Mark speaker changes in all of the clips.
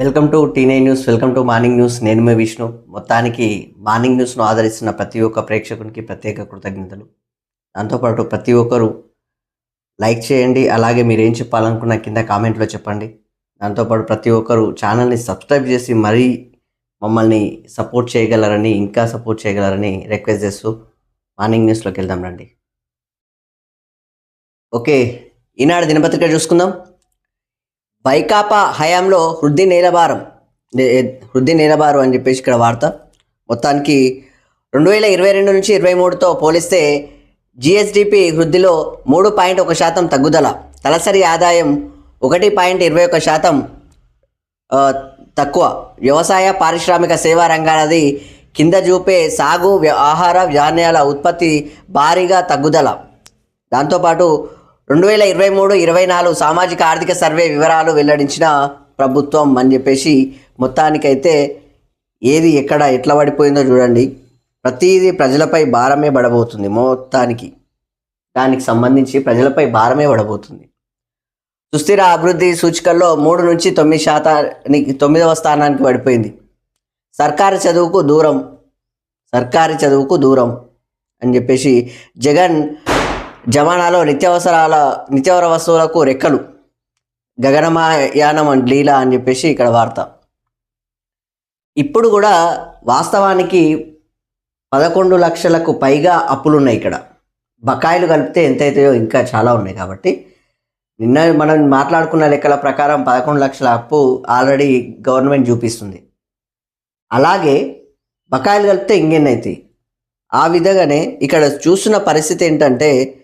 Speaker 1: Welcome to టీనే news welcome to morning news. నేను మే విష్ణు. మొత్తానికి మార్నింగ్ న్యూస్ను ఆదరిస్తున్న ప్రతి ఒక్క ప్రేక్షకునికి ప్రత్యేక కృతజ్ఞతలు. దాంతోపాటు ప్రతి ఒక్కరు లైక్ చేయండి అలాగే మీరు ఏం చెప్పాలనుకున్న కింద కామెంట్లో చెప్పండి. దాంతోపాటు ప్రతి ఒక్కరు ఛానల్ని సబ్స్క్రైబ్ చేసి మరీ మమ్మల్ని సపోర్ట్ చేయగలరని ఇంకా సపోర్ట్ చేయగలరని రిక్వెస్ట్ చేస్తూ మార్నింగ్ న్యూస్లోకి వెళ్దాం రండి. ఓకే ఈనాడు దినపత్రిక చూసుకుందాం. వైకాపా హయాంలో వృద్ధి నేలబారం వృద్ధి హృది అని చెప్పేసి ఇక్కడ వార్త. మొత్తానికి రెండు వేల ఇరవై రెండు నుంచి ఇరవై మూడుతో పోలిస్తే జిఎస్డిపి వృద్ధిలో మూడు పాయింట్ ఒక శాతం తగ్గుదల. తలసరి ఆదాయం ఒకటి పాయింట్ ఇరవై ఒక శాతం తక్కువ. వ్యవసాయ పారిశ్రామిక సేవా రంగాలది కింద చూపే సాగు వ్య- ఆహార ధాన్యాల ఉత్పత్తి భారీగా తగ్గుదల. దాంతోపాటు రెండు వేల ఇరవై మూడు ఇరవై నాలుగు సామాజిక ఆర్థిక సర్వే వివరాలు వెల్లడించిన ప్రభుత్వం అని చెప్పేసి మొత్తానికైతే ఏది ఎక్కడ ఎట్లా పడిపోయిందో చూడండి. ప్రతిదీ ప్రజలపై భారమే పడబోతుంది మొత్తానికి. దానికి సంబంధించి ప్రజలపై భారమే పడబోతుంది. సుస్థిర అభివృద్ధి సూచికల్లో మూడు నుంచి తొమ్మిది శాతానికి తొమ్మిదవ స్థానానికి పడిపోయింది. సర్కారు చదువుకు దూరం సర్కారు చదువుకు దూరం అని చెప్పేసి జగన్ జమానాలో నిత్యావసరాల నిత్యావసర వస్తువులకు రెక్కలు. గగనమాయానం అండ్ లీలా అని చెప్పేసి ఇక్కడ వార్త. ఇప్పుడు కూడా వాస్తవానికి పదకొండు లక్షలకు పైగా అప్పులు ఉన్నాయి ఇక్కడ. బకాయిలు కలిపితే ఎంత అవుతాయో ఇంకా చాలా ఉన్నాయి కాబట్టి. నిన్న మనం మాట్లాడుకున్న లెక్కల ప్రకారం పదకొండు లక్షల అప్పు ఆల్రెడీ గవర్నమెంట్ చూపిస్తుంది. అలాగే బకాయిలు కలిపితే ఇంకెన్నైతాయి? అవుతాయి ఆ విధంగానే ఇక్కడ చూస్తున్న పరిస్థితి ఏంటంటే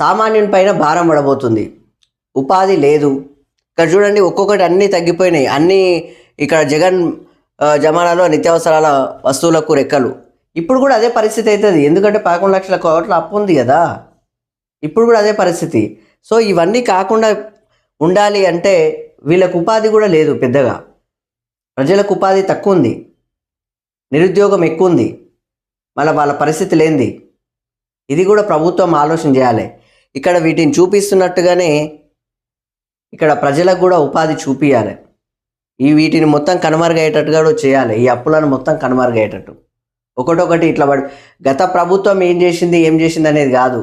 Speaker 1: సామాన్యుని పైన భారం పడబోతుంది. ఉపాధి లేదు. ఇక్కడ చూడండి ఒక్కొక్కటి అన్నీ తగ్గిపోయినాయి. అన్నీ ఇక్కడ జగన్ జమానాలో నిత్యావసరాల వస్తువులకు రెక్కలు. ఇప్పుడు కూడా అదే పరిస్థితి అవుతుంది ఎందుకంటే పదకొండు లక్షల కోట్ల అప్పు ఉంది కదా. ఇప్పుడు కూడా అదే పరిస్థితి. సో ఇవన్నీ కాకుండా ఉండాలి అంటే వీళ్ళకు ఉపాధి కూడా లేదు పెద్దగా. ప్రజలకు ఉపాధి తక్కువ ఉంది నిరుద్యోగం ఎక్కువ ఉంది మళ్ళీ వాళ్ళ పరిస్థితి లేనిది. ఇది కూడా ప్రభుత్వం ఆలోచన చేయాలి. ఇక్కడ వీటిని చూపిస్తున్నట్టుగానే ఇక్కడ ప్రజలకు కూడా ఉపాధి చూపియాలి. ఈ వీటిని మొత్తం కనుమరుగయ్యేటట్టుగా కూడా చేయాలి. ఈ అప్పులను మొత్తం కనుమరుగయ్యేటట్టు. ఒకటొకటి ఇట్లా పడి గత ప్రభుత్వం ఏం చేసింది ఏం చేసింది అనేది కాదు.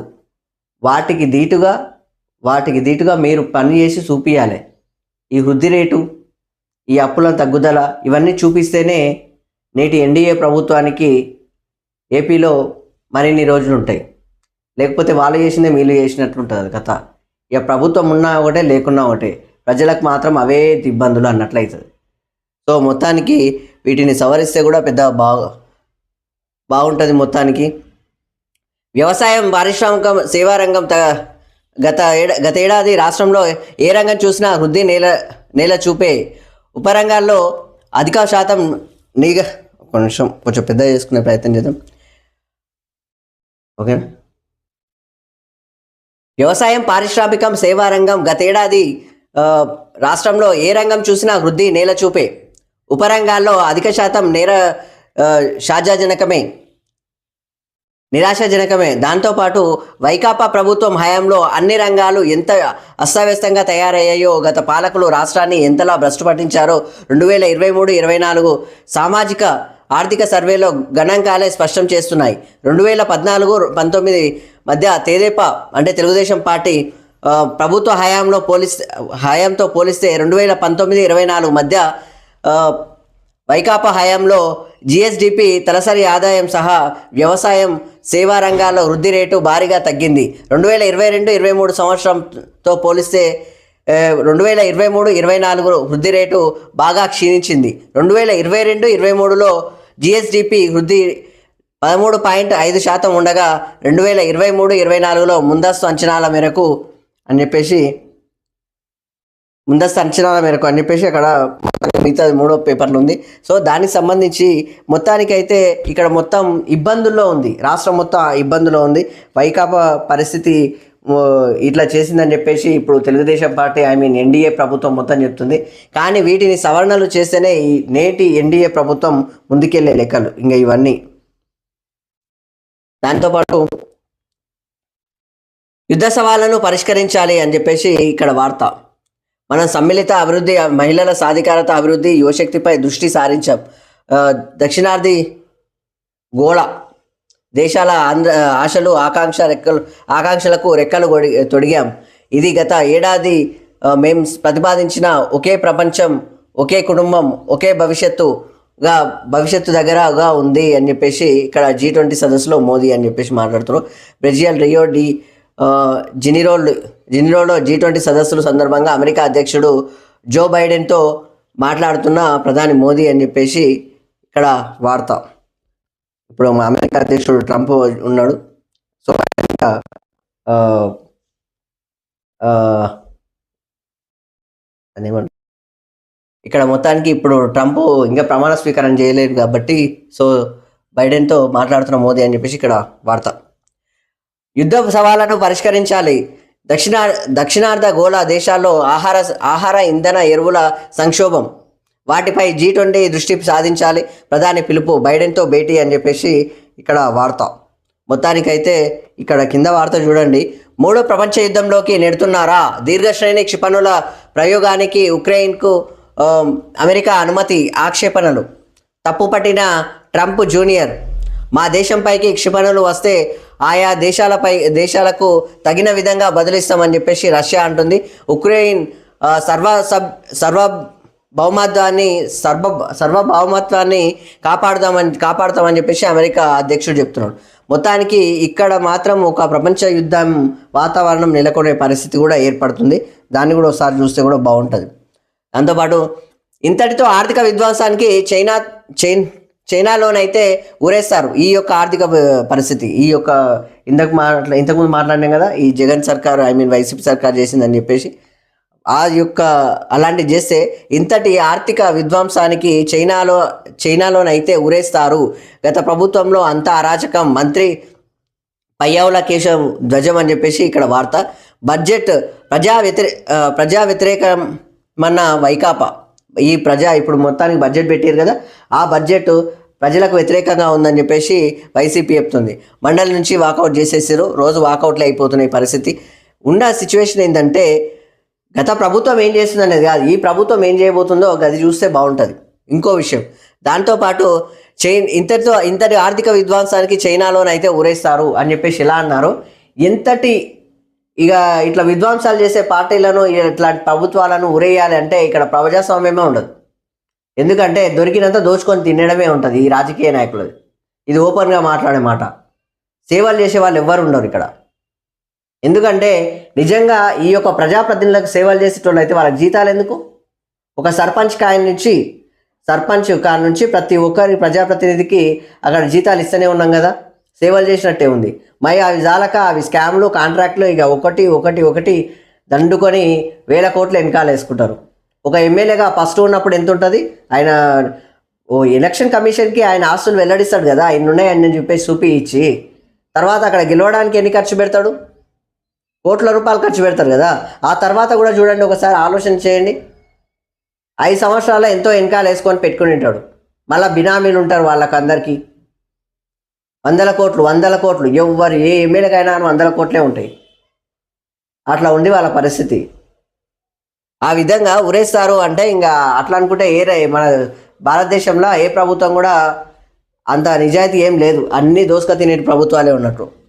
Speaker 1: వాటికి దీటుగా వాటికి దీటుగా మీరు పని చేసి చూపించాలి ఈ వృద్ధి రేటు ఈ అప్పుల తగ్గుదల ఇవన్నీ చూపిస్తేనే నేటి ఎన్డీఏ ప్రభుత్వానికి ఏపీలో మరిన్ని రోజులు ఉంటాయి లేకపోతే వాళ్ళు చేసిందే వీళ్ళు చేసినట్లుంటుంది కథ. ఇక ప్రభుత్వం ఉన్నా ఒకటే లేకున్నా ఒకటే. ప్రజలకు మాత్రం అవే ఇబ్బందులు అన్నట్లయితుంది. సో మొత్తానికి వీటిని సవరిస్తే కూడా పెద్ద బాగా బాగుంటుంది మొత్తానికి. వ్యవసాయం పారిశ్రామికం సేవారంగం త గత ఏడా గత ఏడాది రాష్ట్రంలో ఏ రంగం చూసినా వృద్ధి నేల నేల చూపే ఉపరంగాల్లో అధిక శాతం నీగ ఒక నిమిషం కొంచెం పెద్ద చేసుకునే ప్రయత్నం చేద్దాం. ఓకే వ్యవసాయం పారిశ్రామికం సేవా రంగం గతేడాది రాష్ట్రంలో ఏ రంగం చూసినా వృద్ధి నేల చూపే. ఉపరంగాల్లో అధిక శాతం నేర షాజాజనకమే నిరాశాజనకమే. దాంతోపాటు వైకాపా ప్రభుత్వం హయాంలో అన్ని రంగాలు ఎంత అస్తవ్యస్తంగా తయారయ్యాయో గత పాలకులు రాష్ట్రాన్ని ఎంతలా భ్రష్టు పట్టించారో రెండు వేల ఇరవై మూడు ఇరవై నాలుగు సామాజిక ఆర్థిక సర్వేలో గణాంకాలే స్పష్టం చేస్తున్నాయి. రెండు వేల పద్నాలుగు పంతొమ్మిది మధ్య తేదేపా అంటే తెలుగుదేశం పార్టీ ప్రభుత్వ హయాంలో పోలిస్తే హయాంతో పోలిస్తే రెండు వేల పంతొమ్మిది ఇరవై నాలుగు మధ్య వైకాపా హయాంలో జిఎస్డిపి తలసరి ఆదాయం సహా వ్యవసాయం సేవా రంగాల్లో వృద్ధి రేటు భారీగా తగ్గింది. రెండు వేల ఇరవై రెండు ఇరవై మూడు సంవత్సరంతో పోలిస్తే రెండు వేల ఇరవై మూడు ఇరవై నాలుగు వృద్ధి రేటు బాగా క్షీణించింది. రెండు వేల ఇరవై రెండు ఇరవై మూడులో జిఎస్డిపి వృద్ధి పదమూడు పాయింట్ ఐదు శాతం ఉండగా రెండు వేల ఇరవై మూడు ఇరవై నాలుగులో ముందస్తు అంచనాల మేరకు అని చెప్పేసి ముందస్తు అంచనాల మేరకు అని చెప్పేసి అక్కడ మిగతా మూడో పేపర్లు ఉంది. సో దానికి సంబంధించి మొత్తానికైతే ఇక్కడ మొత్తం ఇబ్బందుల్లో ఉంది. రాష్ట్రం మొత్తం ఇబ్బందులో ఉంది. వైకాపా పరిస్థితి ఇట్లా చేసిందని చెప్పేసి ఇప్పుడు Telugu Desam party I mean NDA ప్రభుత్వం మొత్తం చెప్తుంది. కానీ వీటిని సవరణలు చేస్తేనే ఈ నేటి ఎన్డీఏ ప్రభుత్వం ముందుకెళ్ళే లెక్కలు ఇంకా ఇవన్నీ. దాంతోపాటు యుద్ధ సవాళ్ళను పరిష్కరించాలి అని చెప్పేసి ఇక్కడ వార్త. మనం సమ్మిళిత అభివృద్ధి మహిళల సాధికారత అభివృద్ధి యువశక్తిపై దృష్టి సారించాం. దక్షిణాది గోళ దేశాల ఆంధ్ర ఆశలు ఆకాంక్ష రెక్కలు ఆకాంక్షలకు రెక్కలు తొడిగాం. ఇది గత ఏడాది మేము మేం ప్రతిపాదించిన ఒకే ప్రపంచం ఒకే కుటుంబం ఒకే భవిష్యత్తుగా భవిష్యత్తు దగ్గరగా ఉంది అని చెప్పేసి ఇక్కడ జీ ట్వంటీ సదస్సులో మోదీ అని చెప్పేసి మాట్లాడుతున్నారు. బ్రెజిల్ రియో డి జినిరోల్ జినిరోలో జీ ట్వంటీ సదస్సుల సందర్భంగా అమెరికా అధ్యక్షుడు జో బైడెన్తో మాట్లాడుతున్న ప్రధాని మోదీ అని చెప్పేసి ఇక్కడ వార్త. ఇప్పుడు మా అమెరికా అధ్యక్షుడు ట్రంప్ ఉన్నాడు. సో ఆయన, ఆ, ఇక్కడ మొత్తానికి ఇప్పుడు ట్రంప్ ఇంకా ప్రమాణ స్వీకారం చేయలేదు కాబట్టి సో బైడెన్తో మాట్లాడుతున్న మోదీ అని చెప్పేసి ఇక్కడ వార్త. యుద్ధ సవాళ్ళను పరిష్కరించాలి. దక్షిణ దక్షిణార్ధ గోళ దేశాల్లో ఆహార ఆహార ఇంధన ఎరువుల సంక్షోభం. వాటిపై జీ ట్వంటీ దృష్టి సాధించాలి. ప్రధాని పిలుపు బైడెన్తో భేటీ అని చెప్పేసి ఇక్కడ వార్త. మొత్తానికైతే ఇక్కడ కింద వార్త చూడండి. మూడో ప్రపంచ యుద్ధంలోకి నెడుతున్నారా? దీర్ఘశ్రేణి క్షిపణుల ప్రయోగానికి ఉక్రెయిన్కు అమెరికా అనుమతి ఆక్షేపణలు. తప్పుపట్టిన ట్రంప్ జూనియర్. మా దేశంపైకి క్షిపణులు వస్తే ఆయా దేశాలపై దేశాలకు తగిన విధంగా బదులిస్తామని చెప్పేసి రష్యా అంటుంది. ఉక్రెయిన్ సర్వ సబ్ సర్వ బహుమత్వాన్ని సర్వ సర్వభౌమత్వాన్ని కాపాడుదామని కాపాడుతామని చెప్పేసి అమెరికా అధ్యక్షుడు చెప్తున్నాడు. మొత్తానికి ఇక్కడ మాత్రం ఒక ప్రపంచ యుద్ధం వాతావరణం నెలకొనే పరిస్థితి కూడా ఏర్పడుతుంది. దాన్ని కూడా ఒకసారి చూస్తే కూడా బాగుంటుంది. దాంతోపాటు ఇంతటితో ఆర్థిక విధ్వంసానికి చైనా చైన్ చైనాలోనైతే ఊరేస్తారు ఈ యొక్క ఆర్థిక పరిస్థితి. ఈ యొక్క ఇంతకు మాట్లా ఇంతకుముందు మాట్లాడినాం కదా ఈ జగన్ సర్కార్ ఐ మీన్ వైసీపీ సర్కార్ చేసిందని చెప్పేసి. ఆ యొక్క అలాంటివి చేస్తే ఇంతటి ఆర్థిక విధ్వంసానికి చైనాలో చైనాలోనైతే ఉరేస్తారు గత ప్రభుత్వంలో అంత అరాచకం మంత్రి పయ్యావుల కేశవ్ ధ్వజం అని చెప్పేసి ఇక్కడ వార్త. బడ్జెట్ ప్రజా వ్యతిరే ప్రజా వ్యతిరేకమన్న వైకాపా. ఈ ప్రజా ఇప్పుడు మొత్తానికి బడ్జెట్ పెట్టారు కదా ఆ బడ్జెట్ ప్రజలకు వ్యతిరేకంగా ఉందని చెప్పేసి వైసీపీ చెప్తుంది. మండలి నుంచి వాకౌట్ చేసేసారు రోజు వాకౌట్లు అయిపోతున్నాయి పరిస్థితి. ఉన్న సిచ్యువేషన్ ఏంటంటే గత ప్రభుత్వం ఏం చేస్తుంది అనేది కాదు. ఈ ప్రభుత్వం ఏం చేయబోతుందో అది చూస్తే బాగుంటుంది. ఇంకో విషయం. దాంతోపాటు చైన్ ఇంతటితో ఇంతటి ఆర్థిక విధ్వంసానికి చైనాలోనైతే ఊరేస్తారు అని చెప్పేసి ఎలా అన్నారు. ఎంతటి ఇక ఇట్లా విధ్వంసాలు చేసే పార్టీలను ఇట్లాంటి ప్రభుత్వాలను ఉరేయాలి అంటే ఇక్కడ ప్రజాస్వామ్యమే ఉండదు. ఎందుకంటే దొరికినంత దోచుకొని తినడమే ఉంటుంది ఈ రాజకీయ నాయకులది. ఇది ఓపెన్గా మాట్లాడే మాట. సేవలు చేసే వాళ్ళు ఎవ్వరు ఉండరు ఇక్కడ. ఎందుకంటే నిజంగా ఈ యొక్క ప్రజాప్రతినిధులకు సేవలు చేసేటోళ్ళు అయితే వాళ్ళకి జీతాలు ఎందుకు? ఒక సర్పంచ్ కాయన నుంచి సర్పంచ్ కాడ నుంచి ప్రతి ఒక్కరి ప్రజాప్రతినిధికి అక్కడ జీతాలు ఇస్తూనే ఉన్నాం కదా. సేవలు చేసినట్టే ఉంది. మరి అవి జాలక అవి స్కామ్లు కాంట్రాక్ట్లు ఇక ఒకటి ఒకటి ఒకటి దండుకొని వేల కోట్లు వెనకాల వేసుకుంటారు. ఒక ఎమ్మెల్యేగా ఫస్ట్ ఉన్నప్పుడు ఎంత ఉంటుంది? ఆయన ఓ ఎలక్షన్ కమిషన్కి ఆయన ఆస్తులు వెల్లడిస్తాడు కదా. ఆయన ఉన్నాయని చెప్పేసి చూపి ఇచ్చి తర్వాత అక్కడ గెలవడానికి ఎన్ని ఖర్చు పెడతాడు? కోట్ల రూపాయలు ఖర్చు పెడతారు కదా. ఆ తర్వాత కూడా చూడండి ఒకసారి ఆలోచన చేయండి. ఐదు సంవత్సరాలు ఎంతో వెనకాల వేసుకొని పెట్టుకుని ఉంటాడు. మళ్ళీ బినామీలు ఉంటారు వాళ్ళకు అందరికీ వందల కోట్లు వందల కోట్లు ఎవరు ఏ ఎమ్మెల్యేకైనా వందల కోట్లే ఉంటాయి. అట్లా ఉంది వాళ్ళ పరిస్థితి. ఆ విధంగా ఉరేస్తారు అంటే ఇంకా అట్లా అనుకుంటే ఏ మన భారతదేశంలో ఏ ప్రభుత్వం కూడా అంత నిజాయితీ ఏం లేదు. అన్ని దోసుక తినే ప్రభుత్వాలే ఉన్నట్టు.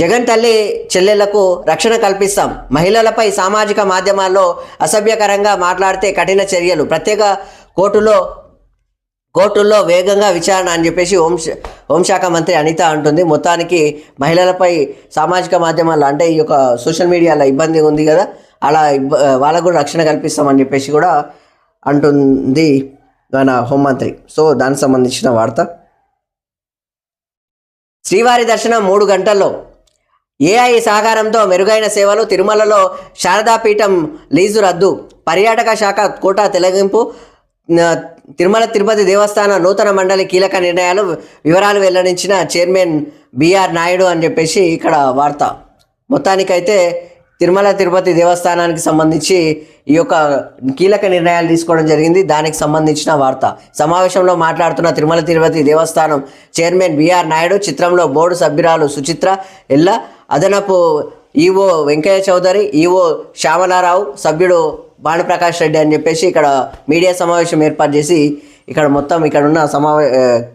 Speaker 1: జగన్ తల్లి చెల్లెళ్ళకు రక్షణ కల్పిస్తాం. మహిళలపై సామాజిక మాధ్యమాల్లో అసభ్యకరంగా మాట్లాడితే కఠిన చర్యలు. ప్రత్యేక కోర్టులో కోర్టుల్లో వేగంగా విచారణ అని చెప్పేసి హోంశ హోంశాఖ మంత్రి అనిత అంటుంది. మొత్తానికి మహిళలపై సామాజిక మాధ్యమాల్లో అంటే ఈ యొక్క సోషల్ మీడియాలో ఇబ్బంది ఉంది కదా అలా ఇబ్బ వాళ్ళకు కూడా రక్షణ కల్పిస్తామని చెప్పేసి కూడా అంటుంది మన హోంమంత్రి సో దానికి సంబంధించిన వార్త. శ్రీవారి దర్శనం మూడు గంటల్లో. ఏఐ సహకారంతో మెరుగైన సేవలు తిరుమలలో శారదాపీఠం లీజు రద్దు. పర్యాటక శాఖ కోటా తొలగింపు. తిరుమల తిరుపతి దేవస్థాన నూతన మండలి కీలక నిర్ణయాలు వివరాలు వెల్లడించిన చైర్మన్ బిఆర్ నాయుడు అని చెప్పేసి ఇక్కడ వార్త. మొత్తానికైతే తిరుమల తిరుపతి దేవస్థానానికి సంబంధించి ఈ యొక్క కీలక నిర్ణయాలు తీసుకోవడం జరిగింది. దానికి సంబంధించిన వార్త. సమావేశంలో మాట్లాడుతున్న తిరుమల తిరుపతి దేవస్థానం చైర్మన్ బిఆర్ నాయుడు చిత్రంలో బోర్డు సభ్యురాలు సుచిత్ర ఎల్ల అదనపు ఈవో వెంకయ్య చౌదరి ఈవో శ్యామలారావు సభ్యుడు భానుప్రకాష్ రెడ్డి అని చెప్పేసి ఇక్కడ మీడియా సమావేశం ఏర్పాటు చేసి ఇక్కడ మొత్తం ఇక్కడ ఉన్న సమావే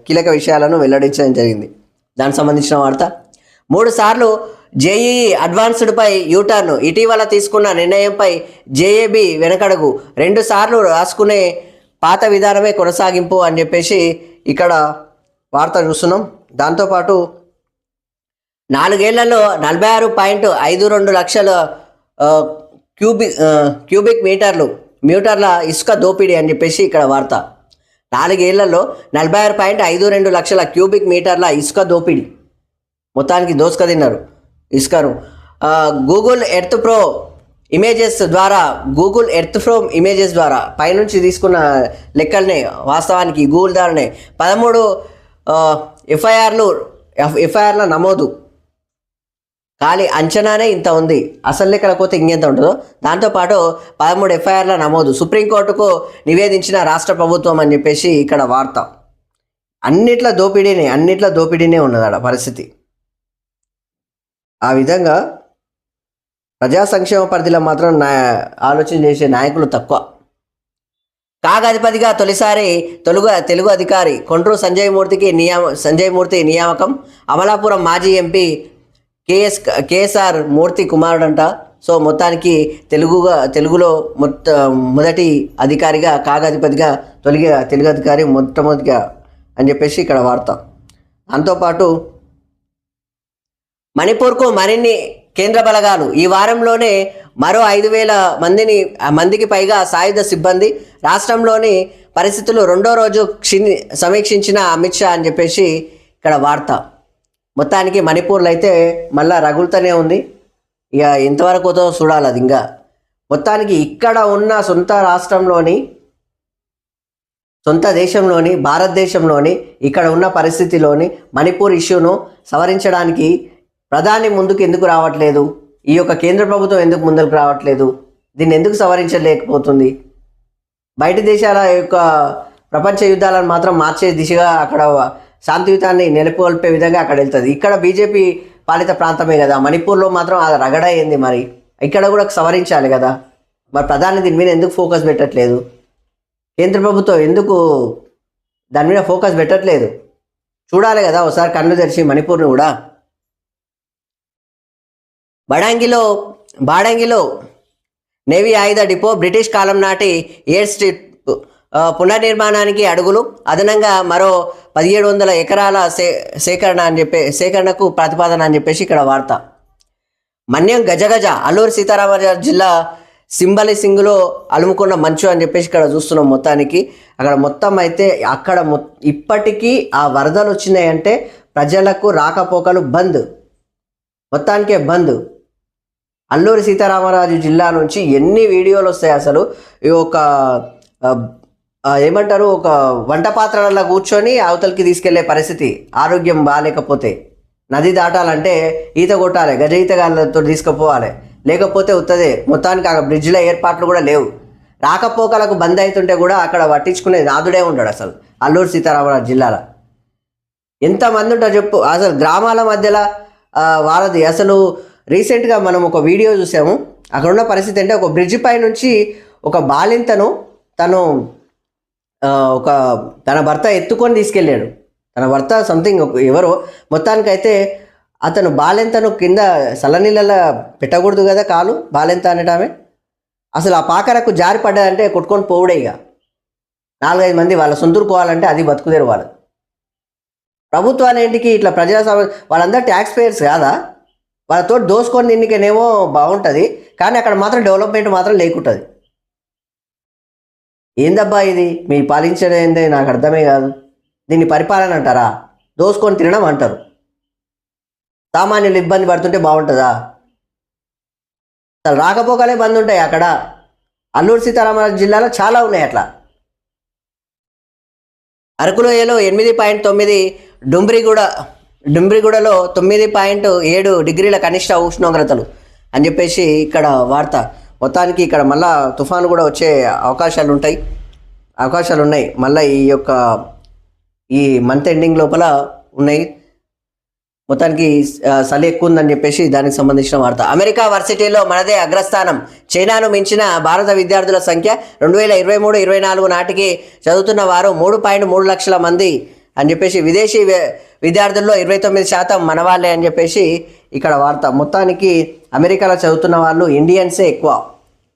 Speaker 1: కీలక విషయాలను వెల్లడించడం జరిగింది. దానికి సంబంధించిన వార్త. మూడు సార్లు జేఈఈ అడ్వాన్స్డ్పై యూటర్న్ ఇటీవల తీసుకున్న నిర్ణయంపై జేఏబీ వెనకడుగు. రెండు సార్లు రాసుకునే పాత విధానమే కొనసాగింపు అని చెప్పేసి ఇక్కడ వార్త చూస్తున్నాం. దాంతోపాటు నాలుగేళ్ళలో నలభై ఆరు పాయింట్ ఐదు రెండు లక్షల క్యూబిక్ క్యూబిక్ మీటర్లు మీటర్ల ఇసుక దోపిడీ అని చెప్పేసి ఇక్కడ వార్త. నాలుగేళ్ళలో నలభై ఆరు పాయింట్ ఐదు రెండు లక్షల క్యూబిక్ మీటర్ల ఇసుక దోపిడీ. మొత్తానికి దోసుక తిన్నారు ఇస్తారు గూగుల్ ఎర్త్ ప్రో ఇమేజెస్ ద్వారా గూగుల్ ఎర్త్ ప్రో ఇమేజెస్ ద్వారా పైనుంచి తీసుకున్న లెక్కల్ని వాస్తవానికి గూగుల్ ద్వారానే పదమూడు ఎఫ్ఐఆర్లు ఎఫ్ఐఆర్ల నమోదు. ఖాళీ అంచనానే ఇంత ఉంది. అసలు లెక్కల పోతే ఇంకెంత ఉంటుందో? దాంతోపాటు పదమూడు ఎఫ్ఐఆర్ల నమోదు. సుప్రీంకోర్టుకు నివేదించిన రాష్ట్ర ప్రభుత్వం అని చెప్పేసి ఇక్కడ వార్త. అన్నిట్ల దోపిడీనే అన్నిట్ల దోపిడీనే ఉన్నదాడ పరిస్థితి. ఆ విధంగా ప్రజా సంక్షేమ పరిధిలో మాత్రం నా ఆలోచన చేసే నాయకులు తక్కువ. కాగాధిపతిగా తొలిసారి తెలుగు తెలుగు అధికారి కొండ్రు సంజయ్ మూర్తికి నియామ సంజయ్ మూర్తి నియామకం. అమలాపురం మాజీ ఎంపీ కేఎస్ కేఎస్ఆర్ మూర్తి కుమారుడంట. సో మొత్తానికి తెలుగుగా తెలుగులో మొత్త మొదటి అధికారిగా కాగాధిపతిగా తొలిగా తెలుగు అధికారి మొట్టమొదటిగా అని చెప్పేసి ఇక్కడ వార్త. దాంతోపాటు మణిపూర్కు మరిన్ని కేంద్ర బలగాలు. ఈ వారంలోనే మరో ఐదు వేల మందిని మందికి పైగా సాయుధ సిబ్బంది రాష్ట్రంలోని పరిస్థితులు రెండో రోజు క్షీణి సమీక్షించిన అమిత్ షా అని చెప్పేసి ఇక్కడ వార్త. మొత్తానికి మణిపూర్లో అయితే మళ్ళీ రగులుతూనే ఉంది. ఇక ఎంతవరకుతో చూడాలి అది ఇంకా. మొత్తానికి ఇక్కడ ఉన్న సొంత రాష్ట్రంలోని సొంత దేశంలోని భారతదేశంలోని ఇక్కడ ఉన్న పరిస్థితిలోని మణిపూర్ ఇష్యూను సవరించడానికి ప్రధాని ముందుకు ఎందుకు రావట్లేదు? ఈ యొక్క కేంద్ర ప్రభుత్వం ఎందుకు ముందుకు రావట్లేదు? దీన్ని ఎందుకు సవరించలేకపోతుంది? బయట దేశాల యొక్క ప్రపంచ యుద్ధాలను మాత్రం మార్చే దిశగా అక్కడ శాంతియుతాన్ని నెలకొల్పే విధంగా అక్కడ వెళ్తుంది. ఇక్కడ బీజేపీ పాలిత ప్రాంతమే కదా. మణిపూర్లో మాత్రం అది రగడ అయింది మరి? ఇక్కడ కూడా సవరించాలి కదా. మరి ప్రధాని దీని మీద ఎందుకు ఫోకస్ పెట్టట్లేదు? కేంద్ర ప్రభుత్వం ఎందుకు దాని మీద ఫోకస్ పెట్టట్లేదు? చూడాలి కదా. ఒకసారి కన్ను తెరిచి మణిపూర్ని కూడా. బడాంగిలో బాడంగిలో నేవీ ఆయుధ డిపో బ్రిటిష్ కాలం నాటి ఎయిర్ స్ట్రిప్ పునర్నిర్మాణానికి అడుగులు అదనంగా మరో పదిహేడు వందల ఎకరాల సే సేకరణ అని చెప్పే సేకరణకు ప్రతిపాదన అని చెప్పేసి ఇక్కడ వార్త. మన్యం గజగజ అల్లూరు సీతారామరాజు జిల్లా సింబలి సింగులో అలుముకున్న మంచు అని చెప్పేసి ఇక్కడ చూస్తున్నాం మొత్తానికి. అక్కడ మొత్తం అయితే అక్కడ మొ ఇప్పటికీ ఆ వరదలు వచ్చినాయంటే ప్రజలకు రాకపోకలు బంద్. మొత్తానికే బంద్. అల్లూరి సీతారామరాజు జిల్లా నుంచి ఎన్ని వీడియోలు వస్తాయి అసలు? ఈ ఒక ఏమంటారు? ఒక వంట పాత్రలలో కూర్చొని అవతలకి తీసుకెళ్ళే పరిస్థితి ఆరోగ్యం బాగాలేకపోతే నది దాటాలంటే ఈత కొట్టాలి గజ ఈతగాళ్ళతో తీసుకుపోవాలి. లేకపోతే ఉత్తదే మొత్తానికి ఆ బ్రిడ్జ్ల ఏర్పాట్లు కూడా లేవు. రాకపోకలకు బంద్ అవుతుంటే కూడా అక్కడ పట్టించుకునే నాదుడే ఉండడు అసలు అల్లూరు సీతారామరాజు జిల్లాలో. ఎంతమంది ఉంటారు చెప్పు. అసలు గ్రామాల మధ్యలో వాళ్ళది అసలు రీసెంట్గా మనం ఒక వీడియో చూసాము. అక్కడ ఉన్న పరిస్థితి అంటే ఒక బ్రిడ్జ్ పై నుంచి ఒక బాలింతను తను ఒక తన భర్త ఎత్తుకొని తీసుకెళ్ళాడు. తన భర్త సంథింగ్ ఎవరో. మొత్తానికైతే అతను బాలెంతను కింద చల్లనీళ్ళలో పెట్టకూడదు కదా కాలు? బాలెంత అనటామే అసలు ఆ పాకరకు జారి పడ్డదంటే కొట్టుకొని పోవుడే ఇక. నాలుగైదు మంది వాళ్ళ సొంతూరుకోవాలంటే అది బతుకుదేరు వాళ్ళు. ప్రభుత్వాలు ఏంటికి ఇట్లా ప్రజా సమ వాళ్ళందరూ ట్యాక్స్ పేయర్స్ కాదా? వాళ్ళతో దోసుకొని తిన్నికనేమో బాగుంటుంది కానీ అక్కడ మాత్రం డెవలప్మెంట్ మాత్రం లేకుంటుంది. ఏందబ్బా ఇది? మీ పాలించడం ఏంది? నాకు అర్థమే కాదు. దీన్ని పరిపాలన అంటారా? దోసుకొని తినడం అంటారు. సామాన్యులు ఇబ్బంది పడుతుంటే బాగుంటుందా? అసలు రాకపోకలే బంద్ ఉంటాయి అక్కడ. అల్లూరు సీతారామరాజు జిల్లాలో చాలా ఉన్నాయి అట్లా. అరకులోయలో ఎనిమిది పాయింట్ తొమ్మిది డుంబ్రిగూడ డుంబ్రిగూడలో తొమ్మిది పాయింట్ ఏడు డిగ్రీల కనిష్ట ఉష్ణోగ్రతలు అని చెప్పేసి ఇక్కడ వార్త. మొత్తానికి ఇక్కడ మళ్ళా తుఫాను కూడా వచ్చే అవకాశాలు ఉంటాయి. అవకాశాలు ఉన్నాయి. మళ్ళీ ఈ యొక్క ఈ మంత్ ఎండింగ్ లోపల ఉన్నాయి. మొత్తానికి చలి ఎక్కువ ఉందని చెప్పేసి దానికి సంబంధించిన వార్త. అమెరికా వర్సిటీలో మనదే అగ్రస్థానం. చైనాను మించిన భారత విద్యార్థుల సంఖ్య రెండు వేల ఇరవై మూడు ఇరవై నాలుగు నాటికి చదువుతున్న వారు మూడు పాయింట్ మూడు లక్షల మంది. అని చెప్పేసి విదేశీ విద్యార్థుల్లో ఇరవై తొమ్మిది శాతం మనవాళ్ళే అని చెప్పేసి ఇక్కడ వార్త. మొత్తానికి అమెరికాలో చదువుతున్న వాళ్ళు ఇండియన్సే ఎక్కువ.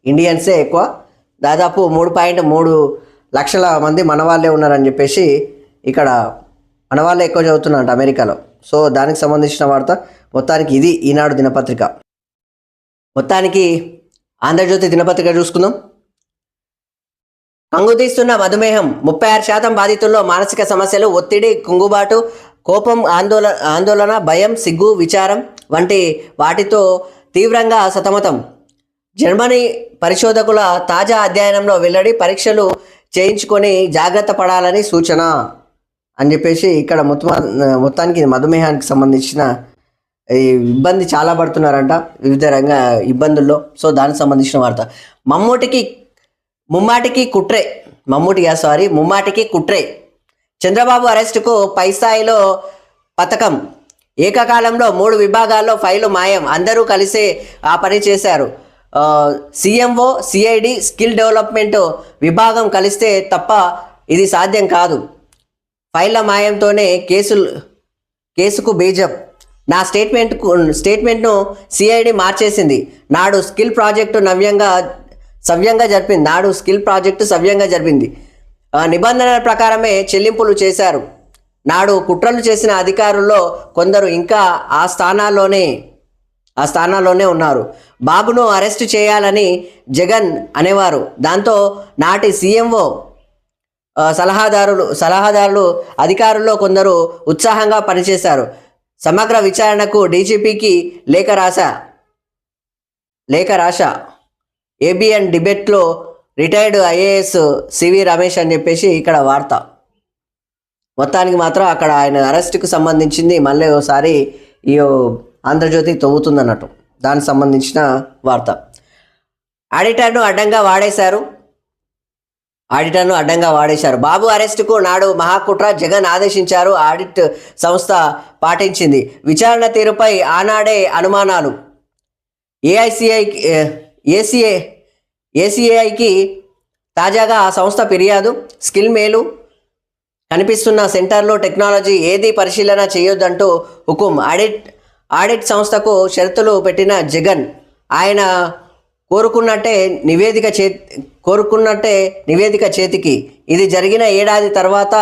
Speaker 1: ఇండియన్సే ఎక్కువ. దాదాపు మూడు పాయింట్ మూడు లక్షల మంది మనవాళ్ళే ఉన్నారని చెప్పేసి ఇక్కడ మనవాళ్ళే ఎక్కువ చదువుతున్నారంట అమెరికాలో. సో దానికి సంబంధించిన వార్త మొత్తానికి ఇది ఈనాడు దినపత్రిక. మొత్తానికి ఆంధ్రజ్యోతి దినపత్రిక చూసుకుందాం. కంగుతీస్తున్న మధుమేహం ముప్పై ఆరు శాతం బాధితుల్లో మానసిక సమస్యలు ఒత్తిడి కుంగుబాటు కోపం ఆందోళన ఆందోళన భయం సిగ్గు విచారం వంటి వాటితో తీవ్రంగా సతమతం. జర్మనీ పరిశోధకుల తాజా అధ్యయనంలో వెల్లడి పరీక్షలు చేయించుకొని జాగ్రత్త పడాలని సూచన అని చెప్పేసి ఇక్కడ మొత్తం మొత్తానికి మధుమేహానికి సంబంధించిన ఈ ఇబ్బంది చాలా పడుతున్నారంట వివిధ రంగ ఇబ్బందుల్లో. సో దానికి సంబంధించిన వార్త. మమ్మూటికి ముమ్మాటికి కుట్రే. మమ్మూటిగా సారీ ముమ్మాటికి కుట్రే. చంద్రబాబు అరెస్టుకు పై స్థాయిలో పథకం. ఏకకాలంలో మూడు విభాగాల్లో ఫైలు మాయం. అందరూ కలిసే ఆ పని చేశారు. సీఎంఓ సిఐడి స్కిల్ డెవలప్మెంట్ విభాగం కలిస్తే తప్ప ఇది సాధ్యం కాదు. ఫైళ్ళ మాయంతోనే కేసులు కేసుకు బీజం. నా స్టేట్మెంట్కు స్టేట్మెంట్ను సిఐడి మార్చేసింది. నాడు స్కిల్ ప్రాజెక్టు నవ్యంగా సవ్యంగా జరిపింది. నాడు స్కిల్ ప్రాజెక్టు సవ్యంగా జరిపింది. నిబంధనల ప్రకారమే చెల్లింపులు చేశారు. నాడు కుట్రలు చేసిన అధికారుల్లో కొందరు ఇంకా ఆ స్థానాల్లోనే ఆ స్థానాల్లోనే ఉన్నారు. బాబును అరెస్టు చేయాలని జగన్ అనేవారు. దాంతో నాటి సీఎంఓ సలహాదారులు సలహాదారులు అధికారుల్లో కొందరు ఉత్సాహంగా పనిచేశారు. సమగ్ర విచారణకు డీజీపీకి లేఖ రాశా లేఖ రాశా. ఏబిఎన్ డిబేట్లో retired IAS C V Ramesh అని చెప్పేసి ఇక్కడ వార్త. మొత్తానికి మాత్రం అక్కడ ఆయన అరెస్ట్కు సంబంధించింది మళ్ళీ ఒకసారి ఈ ఆంధ్రజ్యోతి తవ్వుతుందన్నట్టు. దానికి సంబంధించిన వార్త. ఆడిటర్ను అడ్డంగా వాడేశారు. ఆడిటర్ను అడ్డంగా వాడేశారు. బాబు అరెస్టుకు నాడు మహాకుట్ర జగన్ ఆదేశించారు. ఆడిట్ సంస్థ పాటించింది. విచారణ తీరుపై ఆనాడే అనుమానాలు. ఏఐసిఐ ఏసీఏ ఏసీఐకి తాజాగా ఆ సంస్థ ఫిర్యాదు స్కిల్ మేలు కనిపిస్తున్న సెంటర్లో టెక్నాలజీ ఏది పరిశీలన చేయొద్దంటూ హుకుం. ఆడిట్ ఆడిట్ సంస్థకు షరతులు పెట్టిన జగన్ ఆయన కోరుకున్నట్టే నివేదిక చే కోరుకున్నట్టే నివేదిక చేతికి. ఇది జరిగిన ఏడాది తర్వాత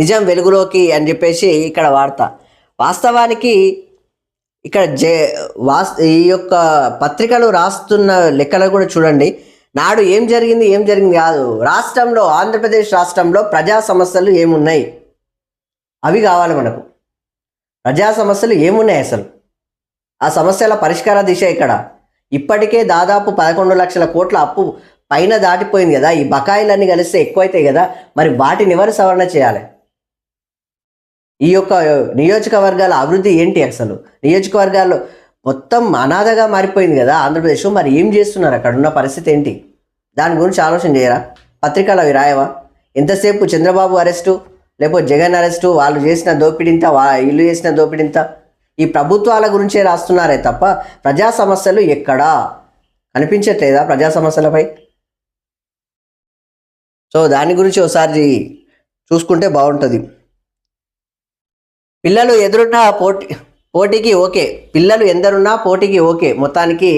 Speaker 1: నిజం వెలుగులోకి అని చెప్పేసి ఇక్కడ వార్త. వాస్తవానికి ఇక్కడ జే వాస్ ఈ యొక్క పత్రికలు రాస్తున్న లెక్కలు కూడా చూడండి. నాడు ఏం జరిగింది ఏం జరిగింది కాదు. రాష్ట్రంలో ఆంధ్రప్రదేశ్ రాష్ట్రంలో ప్రజా సమస్యలు ఏమున్నాయి? అవి కావాలి మనకు. ప్రజా సమస్యలు ఏమున్నాయి అసలు? ఆ సమస్యల పరిష్కార దిశ ఇక్కడ ఇప్పటికే దాదాపు పదకొండు లక్షల కోట్ల అప్పు పైన దాటిపోయింది కదా. ఈ బకాయిలన్నీ కలిస్తే ఎక్కువైతాయి కదా. మరి వాటిని ఎవరు సవరణ చేయాలి? ఈ యొక్క నియోజకవర్గాల అభివృద్ధి ఏంటి అసలు? నియోజకవర్గాల్లో మొత్తం అనాథగా మారిపోయింది కదా ఆంధ్రప్రదేశ్. మరి ఏం చేస్తున్నారు? అక్కడ ఉన్న పరిస్థితి ఏంటి? దాని గురించి ఆలోచన చేయరా? పత్రికలు అవి రాయవా? ఎంతసేపు చంద్రబాబు అరెస్టు లేకపోతే జగన్ అరెస్టు వాళ్ళు చేసిన దోపిడింత వా ఇల్లు చేసిన దోపిడింత? ఈ ప్రభుత్వాల గురించే రాస్తున్నారే తప్ప ప్రజా సమస్యలు ఎక్కడా? కనిపించట్లేదా ప్రజా సమస్యలపై? సో దాని గురించి ఒకసారి చూసుకుంటే బాగుంటుంది. పిల్లలు ఎదురున్న పోటీ పోటీకి ఓకే. పిల్లలు ఎందరున్నా పోటీకి ఓకే. మొత్తానికి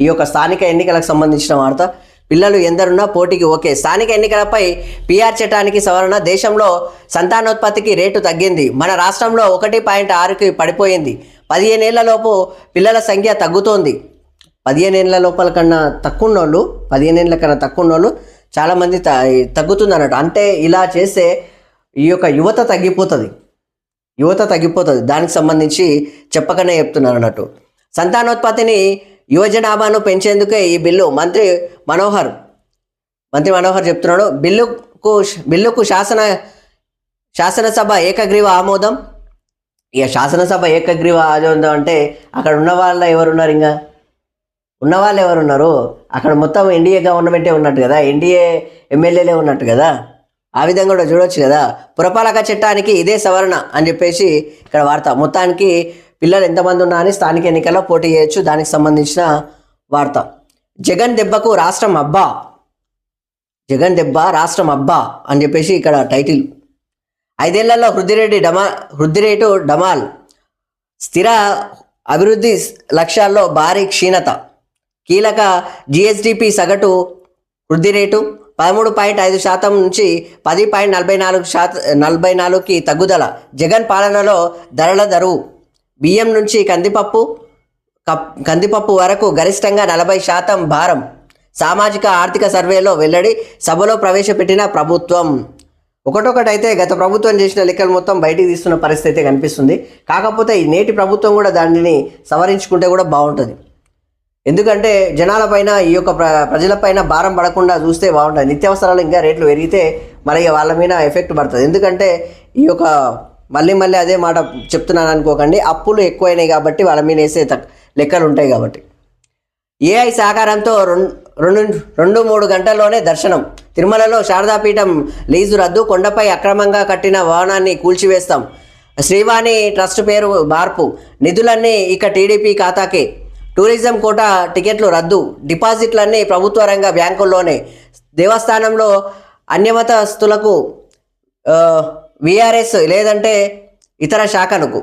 Speaker 1: ఈ యొక్క స్థానిక ఎన్నికలకు సంబంధించిన వార్త. పిల్లలు ఎందరున్నా పోటీకి ఓకే. స్థానిక ఎన్నికలపై పిఆర్ చట్టానికి సవరణ. దేశంలో సంతానోత్పత్తికి రేటు తగ్గింది. మన రాష్ట్రంలో ఒకటి పాయింట్ ఆరుకి పడిపోయింది. పదిహేనేళ్ళలోపు పిల్లల సంఖ్య తగ్గుతోంది. పదిహేనేళ్ళ లోపల కన్నా తక్కువ ఉన్నోళ్ళు పదిహేనేళ్ళ కన్నా తక్కువ ఉన్నోళ్ళు చాలామంది త తగ్గుతుంది అన్నట్టు అంటే ఇలా చేస్తే ఈ యొక్క యువత తగ్గిపోతుంది. యువత తగ్గిపోతుంది. దానికి సంబంధించి చెప్పకనే చెప్తున్నారు అన్నట్టు సంతానోత్పత్తిని యువ జనాభాను పెంచేందుకే ఈ బిల్లు మంత్రి మనోహర్ మంత్రి మనోహర్ చెప్తున్నాడు. బిల్లుకు బిల్లుకు శాసన శాసనసభ ఏకగ్రీవ ఆమోదం. ఇక శాసనసభ ఏకగ్రీవ ఆమోదం అంటే అక్కడ ఉన్న వాళ్ళ ఎవరున్నారు ఇంకా? ఉన్న వాళ్ళు ఎవరున్నారు? అక్కడ మొత్తం ఎన్డీఏ గవర్నమెంటే ఉన్నట్టు కదా? ఎన్డీఏ ఎమ్మెల్యేలే ఉన్నట్టు కదా? ఆ విధంగా కూడా చూడొచ్చు కదా? పురపాలక చట్టానికి ఇదే సవరణ అని చెప్పేసి ఇక్కడ వార్త. మొత్తానికి పిల్లలు ఎంతమంది ఉన్నా అని స్థానిక ఎన్నికల్లో పోటీ చేయొచ్చు. దానికి సంబంధించిన వార్త. జగన్ దెబ్బకు రాష్ట్రం అబ్బా. జగన్ దెబ్బ రాష్ట్రం అబ్బా అని చెప్పేసి ఇక్కడ టైటిల్. ఐదేళ్ళలో వృద్ధిరేటు డమా వృద్ధిరేటు డమాల్. స్థిర అభివృద్ధి లక్ష్యాల్లో భారీ క్షీణత. కీలక జిఎస్డిపి సగటు వృద్ధి రేటు పదమూడు పాయింట్ ఐదు శాతం నుంచి పది పాయింట్ నలభై నాలుగు శాత నలభై నాలుగుకి తగ్గుదల. జగన్ పాలనలో ధరల ధరువు బియ్యం నుంచి కందిపప్పు కప్ కందిపప్పు వరకు గరిష్టంగా నలభై శాతం భారం. సామాజిక ఆర్థిక సర్వేలో వెల్లడి సభలో ప్రవేశపెట్టిన ప్రభుత్వం. ఒకటొకటైతే గత ప్రభుత్వం చేసిన లెక్కలు మొత్తం బయటికి తీస్తున్న పరిస్థితి అయితే కనిపిస్తుంది. కాకపోతే ఈ నేటి ప్రభుత్వం కూడా దానిని సవరించుకుంటే కూడా బాగుంటుంది. ఎందుకంటే జనాలపైన ఈ యొక్క ప్ర ప్రజలపైన భారం పడకుండా చూస్తే బాగుంటుంది. నిత్యావసరాలు ఇంకా రేట్లు పెరిగితే మరి వాళ్ళ మీద ఎఫెక్ట్ పడుతుంది. ఎందుకంటే ఈ యొక్క మళ్ళీ మళ్ళీ అదే మాట చెప్తున్నాను అనుకోకండి. అప్పులు ఎక్కువైనాయి కాబట్టి వాళ్ళ మీద వేసే తక్- లెక్కలు ఉంటాయి కాబట్టి. ఏఐ సహకారంతో రెండు రెండు రెండు మూడు గంటల్లోనే దర్శనం. తిరుమలలో శారదాపీఠం లీజు రద్దు కొండపై అక్రమంగా కట్టిన వాహనాన్ని కూల్చివేస్తాం. శ్రీవాణి ట్రస్ట్ పేరు మార్పు. నిధులన్నీ ఇక టీడీపీ ఖాతాకే. టూరిజం కోట టికెట్లు రద్దు. డిపాజిట్లన్నీ ప్రభుత్వ రంగ బ్యాంకుల్లోనే. దేవస్థానంలో అన్యమతస్తులకు విఆర్ఎస్ లేదంటే ఇతర శాఖలకు.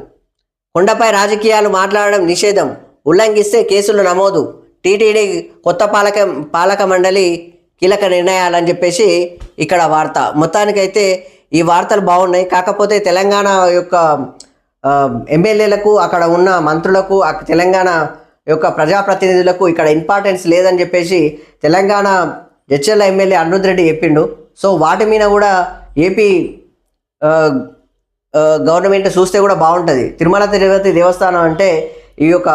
Speaker 1: కొండపై రాజకీయాలు మాట్లాడడం నిషేధం. ఉల్లంఘిస్తే కేసులు నమోదు. టీటీడీ కొత్త పాలక పాలక మండలి కీలక నిర్ణయాలని చెప్పేసి ఇక్కడ వార్త. మొత్తానికైతే ఈ వార్తలు బాగున్నాయి. కాకపోతే తెలంగాణ యొక్క ఎమ్మెల్యేలకు అక్కడ ఉన్న మంత్రులకు తెలంగాణ యొక్క ప్రజాప్రతినిధులకు ఇక్కడ ఇంపార్టెన్స్ లేదని చెప్పేసి తెలంగాణ జడ్చర్ల ఎమ్మెల్యే అనిరుద్ రెడ్డి చెప్పిండు. సో వాటి మీద కూడా ఏపీ గవర్నమెంట్ చూస్తే కూడా బాగుంటుంది. తిరుమల తిరుపతి దేవస్థానం అంటే ఈ యొక్క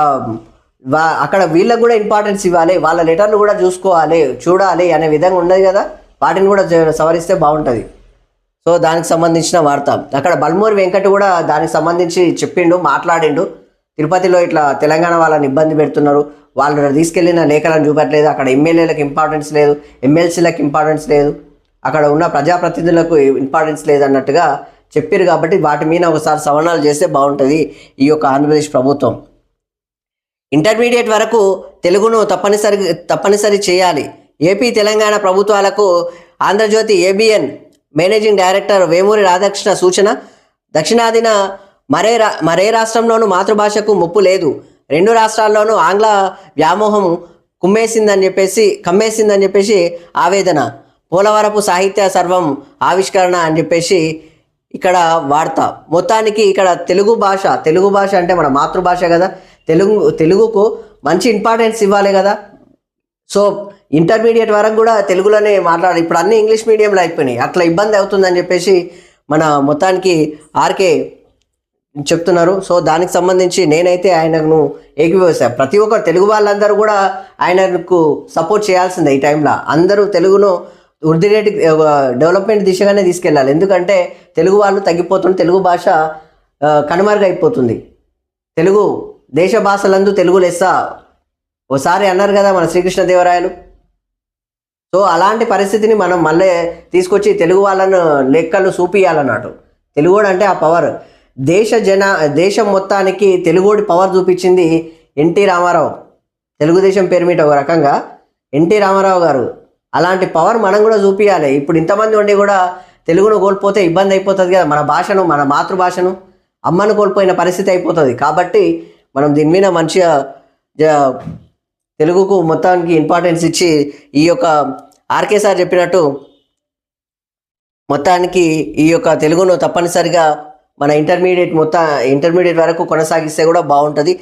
Speaker 1: అక్కడ వీళ్ళకు కూడా ఇంపార్టెన్స్ ఇవ్వాలి. వాళ్ళ లెటర్లు కూడా చూసుకోవాలి చూడాలి అనే విధంగా ఉన్నది కదా? వాటిని కూడా సవరిస్తే బాగుంటుంది. సో దానికి సంబంధించిన వార్త. అక్కడ బల్మూరి వెంకట కూడా దానికి సంబంధించి చెప్పిండు మాట్లాడిండు. తిరుపతిలో ఇట్లా తెలంగాణ వాళ్ళని ఇబ్బంది పెడుతున్నారు. వాళ్ళు తీసుకెళ్ళిన లేఖలను చూపట్లేదు. అక్కడ ఎమ్మెల్యేలకు ఇంపార్టెన్స్ లేదు. ఎమ్మెల్సీలకు ఇంపార్టెన్స్ లేదు. అక్కడ ఉన్న ప్రజాప్రతినిధులకు ఇంపార్టెన్స్ లేదన్నట్టుగా చెప్పారు కాబట్టి వాటి మీద ఒకసారి సవరణలు చేస్తే బాగుంటుంది ఈ యొక్క ఆంధ్రప్రదేశ్ ప్రభుత్వం. ఇంటర్మీడియట్ వరకు తెలుగును తప్పనిసరి తప్పనిసరి చేయాలి. ఏపీ తెలంగాణ ప్రభుత్వాలకు Andhrajyothy ABN managing director Vemuri Radhakrishna సూచన దక్షిణాదిన మరే రా మరే రాష్ట్రంలోనూ మాతృభాషకు ముప్పు లేదు. రెండు రాష్ట్రాల్లోనూ ఆంగ్ల వ్యామోహం కుమ్మేసిందని చెప్పేసి కమ్మేసిందని చెప్పేసి ఆవేదన. పోలవరపు సాహిత్య సర్వం ఆవిష్కరణ అని చెప్పేసి ఇక్కడ వార్త. మొత్తానికి ఇక్కడ తెలుగు భాష తెలుగు భాష అంటే మన మాతృభాష కదా. తెలుగు తెలుగుకు మంచి ఇంపార్టెన్స్ ఇవ్వాలి కదా. సో ఇంటర్మీడియట్ వరకు కూడా తెలుగులోనే మాట్లాడాలి. ఇప్పుడు అన్ని ఇంగ్లీష్ మీడియంలో అయిపోయినాయి. అట్లా ఇబ్బంది అవుతుందని చెప్పేసి మన మొత్తానికి ఆర్కే చెప్తున్నారు. సో దానికి సంబంధించి నేనైతే ఆయనను ఏకీభవిస్తాను ప్రతి ఒక్కరు తెలుగు వాళ్ళందరూ కూడా ఆయనకు సపోర్ట్ చేయాల్సిందే ఈ టైంలో అందరూ తెలుగును వృద్ధి రేటు డెవలప్మెంట్ దిశగానే తీసుకెళ్ళాలి. ఎందుకంటే తెలుగు వాళ్ళు తగ్గిపోతుంది తెలుగు భాష కనుమరుగైపోతుంది. తెలుగు దేశ భాషలందు తెలుగు లెస్స. ఓసారి అన్నారు కదా మన శ్రీకృష్ణదేవరాయలు. సో అలాంటి పరిస్థితిని మనం మళ్ళీ తీసుకొచ్చి తెలుగు వాళ్ళను లెక్కలు చూపియాలన్నట్టు తెలుగోడు అంటే ఆ పవర్. దేశ జన దేశం మొత్తానికి తెలుగోడి పవర్ చూపించింది ఎన్టీ రామారావు. తెలుగుదేశం పేరు మీద ఒక రకంగా ఎన్టీ రామారావు గారు. అలాంటి పవర్ మనం కూడా చూపించాలి ఇప్పుడు ఇంతమంది ఉండి కూడా తెలుగును కోల్పోతే ఇబ్బంది అయిపోతుంది కదా. మన భాషను మన మాతృభాషను అమ్మను కోల్పోయిన పరిస్థితి అయిపోతుంది. కాబట్టి మనం దీని మీద మంచిగా జ- తెలుగుకు మొత్తానికి ఇంపార్టెన్స్ ఇచ్చి ఈ యొక్క ఆర్కే సార్ చెప్పినట్టు మొత్తానికి ఈ యొక్క తెలుగును తప్పనిసరిగా మన ఇంటర్మీడియట్ మొత్తం ఇంటర్మీడియట్ వరకు కొనసాగిస్తే కూడా బాగుంటుంది.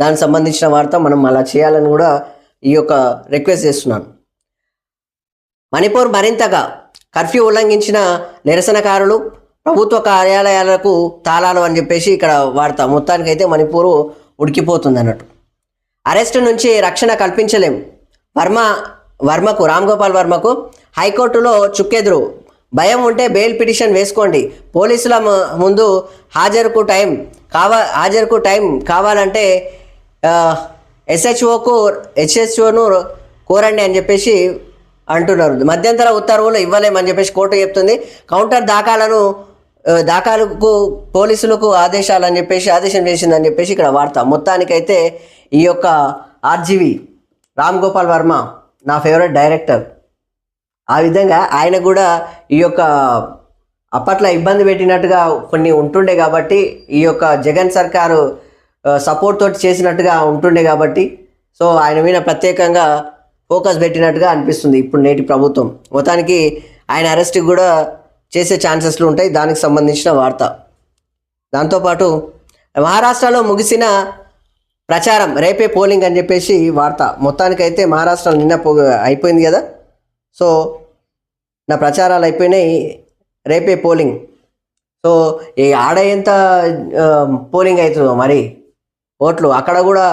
Speaker 1: దానికి సంబంధించిన వార్త మనం అలా చేయాలని కూడా ఈ యొక్క రిక్వెస్ట్ చేస్తున్నాను. మణిపూర్ మరింతగా కర్ఫ్యూ ఉల్లంఘించిన నిరసనకారులు ప్రభుత్వ కార్యాలయాలకు తాళాలు అని చెప్పేసి ఇక్కడ వార్త. మొత్తానికైతే మణిపూర్ ఉడికిపోతుంది అన్నట్టు అరెస్టు నుంచి రక్షణ కల్పించలేం వర్మ వర్మకు రామ్ గోపాల్ వర్మకు హైకోర్టులో చుక్కెదురు. భయం ఉంటే బెయిల్ పిటిషన్ వేసుకోండి. పోలీసుల ముందు హాజరుకు టైం కావా హాజరుకు టైం కావాలంటే ఎస్హెచ్ఓకు హెచ్హెచ్ఓను కోరండి అని చెప్పేసి అంటున్నారు. మధ్యంతర ఉత్తర్వులు ఇవ్వలేమని చెప్పేసి కోర్టు చెప్తుంది. కౌంటర్ దాఖలను దాఖలకు పోలీసులకు ఆదేశాలు అని చెప్పేసి ఆదేశం చేసిందని చెప్పేసి ఇక్కడ వార్త. మొత్తానికైతే ఈ యొక్క ఆర్జీవి రామ్ గోపాల్ వర్మ నా ఫేవరెట్ డైరెక్టర్. ఆ విధంగా ఆయన కూడా ఈ యొక్క అప్పట్లో ఇబ్బంది పెట్టినట్టుగా కొన్ని ఉంటుండే కాబట్టి ఈ యొక్క జగన్ సర్కారు సపోర్ట్ తోటి చేసినట్టుగా ఉంటుండే కాబట్టి సో ఆయన మీద ప్రత్యేకంగా ఫోకస్ పెట్టినట్టుగా అనిపిస్తుంది ఇప్పుడు నేటి ప్రభుత్వం. మొత్తానికి ఆయన అరెస్ట్కి కూడా చేసే ఛాన్సెస్లు ఉంటాయి దానికి సంబంధించిన వార్త. దాంతోపాటు మహారాష్ట్రలో ముగిసిన ప్రచారం రేపే పోలింగ్ అని చెప్పేసి వార్త. మొత్తానికైతే మహారాష్ట్రలో నిన్న పో అయిపోయింది కదా? సో నా ప్రచారాలు అయిపోయినాయి రేపే పోలింగ్. సో ఈ ఆడ ఎంత పోలింగ్ అవుతుందో మరి? ఓట్లు అక్కడ కూడా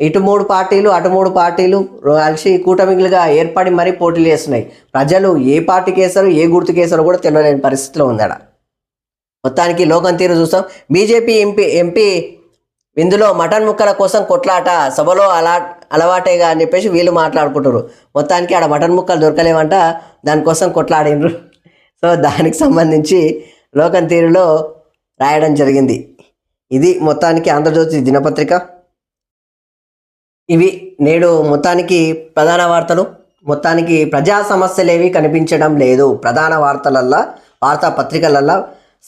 Speaker 1: ఇటు మూడు పార్టీలు అటు మూడు పార్టీలు కలిసి కూటమిలుగా ఏర్పడి మరీ పోటీలు చేస్తున్నాయి. ప్రజలు ఏ పార్టీకి వేస్తారు ఏ గుర్తుకు వేస్తారో కూడా తెలియలేని పరిస్థితిలో ఉంది ఆడ మొత్తానికి లోకం తీరు చూస్తాం. బీజేపీ ఎంపీ ఎంపీ ఇందులో మటన్ ముక్కల కోసం కొట్లాట సభలో అలా అలవాటేగా అని చెప్పేసి వీళ్ళు మాట్లాడుకుంటారు మొత్తానికి ఆడ మటన్ ముక్కలు దొరకలేవంట. దానికోసం కొట్లాడినరు సో దానికి సంబంధించి లోకం తీరులో రాయడం జరిగింది. ఇది మొత్తానికి ఆంధ్రజ్యోతి దినపత్రిక. ఇవి నేడు మొత్తానికి ప్రధాన వార్తలు. మొత్తానికి ప్రజా సమస్యలు ఏవి కనిపించడం లేదు. ప్రధాన వార్తలల్లా వార్తాపత్రికలల్లా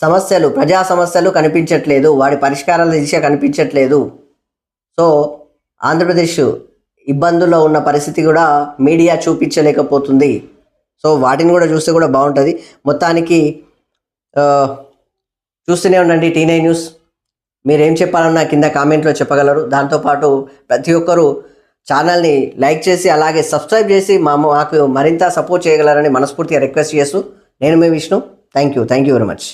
Speaker 1: సమస్యలు ప్రజా సమస్యలు కనిపించట్లేదు. వాడి పరిష్కారాల దిశ కనిపించట్లేదు. సో ఆంధ్రప్రదేశ్ ఇబ్బందుల్లో ఉన్న పరిస్థితి కూడా మీడియా చూపించలేకపోతుంది. సో వాటిని కూడా చూస్తే కూడా బాగుంటుంది. మొత్తానికి చూస్తూనే ఉండండి టీ నైన్ న్యూస్. మీరేం చెప్పాలన్నా కింద కామెంట్లో చెప్పగలరు. దాంతోపాటు ప్రతి ఒక్కరూ ఛానల్ని లైక్ చేసి అలాగే సబ్స్క్రైబ్ చేసి మా మాకు మరింత సపోర్ట్ చేయగలరని మనస్ఫూర్తిగా రిక్వెస్ట్ చేస్తూ నేను మీ Vishnu. Thank you thank you very much.